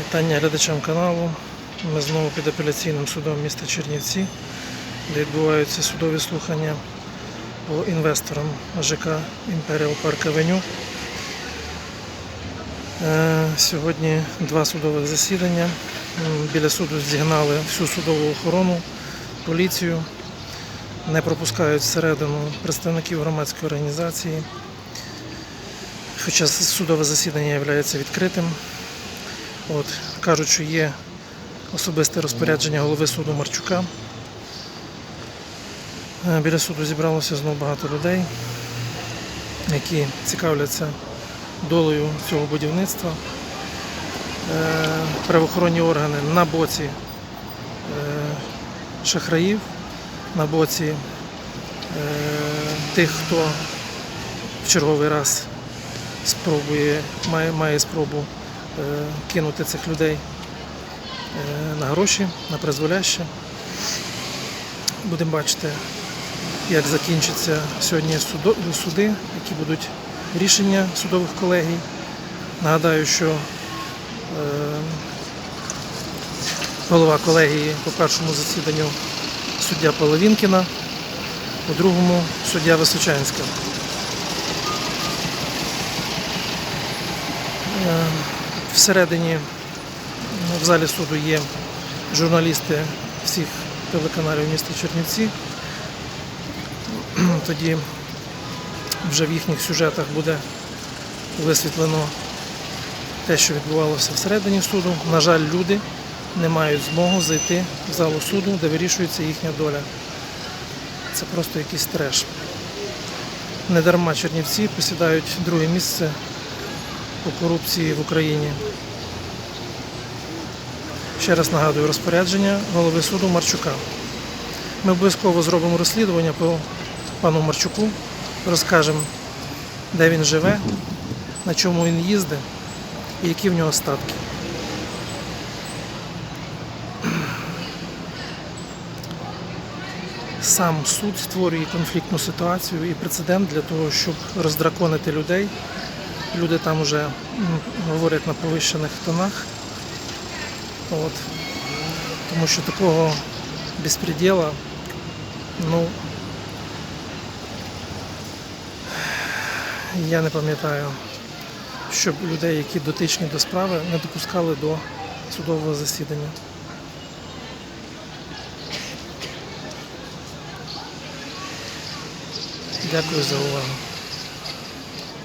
Вітання глядачам каналу. Ми знову під апеляційним судом міста Чернівці, де відбуваються судові слухання по інвесторам ЖК Imperial Park Avenue. Сьогодні два судових засідання. Біля суду зігнали всю судову охорону, поліцію, не пропускають всередину представників громадської організації. Хоча судове засідання є відкритим. От, кажуть, що є особисте розпорядження голови суду Марчука. Е, Біля суду зібралося знову багато людей, які цікавляться долею цього будівництва. Е, Правоохоронні органи на боці е, шахраїв, на боці тих, хто в черговий раз спробує, має, має спробу кинути цих людей е, на гроші, на призволяще. Будемо бачити, як закінчаться сьогодні суди, які будуть рішення судових колегій. Нагадаю, що е, голова колегії по першому засіданню суддя Половінкіна, по другому суддя Височанська. Всередині ну, в залі суду є журналісти всіх телеканалів міста Чернівці. Тоді вже в їхніх сюжетах буде висвітлено те, що відбувалося всередині суду. На жаль, люди не мають змогу зайти в залу суду, де вирішується їхня доля. Це просто якийсь треш. Недарма Чернівці посідають друге місце по корупції в Україні. Ще раз нагадую розпорядження голови суду Марчука. Ми обов'язково зробимо розслідування по пану Марчуку, розкажемо, де він живе, на чому він їздить і які в нього статки. Сам суд створює конфліктну ситуацію і прецедент для того, щоб роздраконити людей. Люди там вже говорять на повищених тонах. От. Тому що такого безпреділа, ну, я не пам'ятаю, щоб людей, які дотичні до справи, не допускали до судового засідання. Дякую за увагу.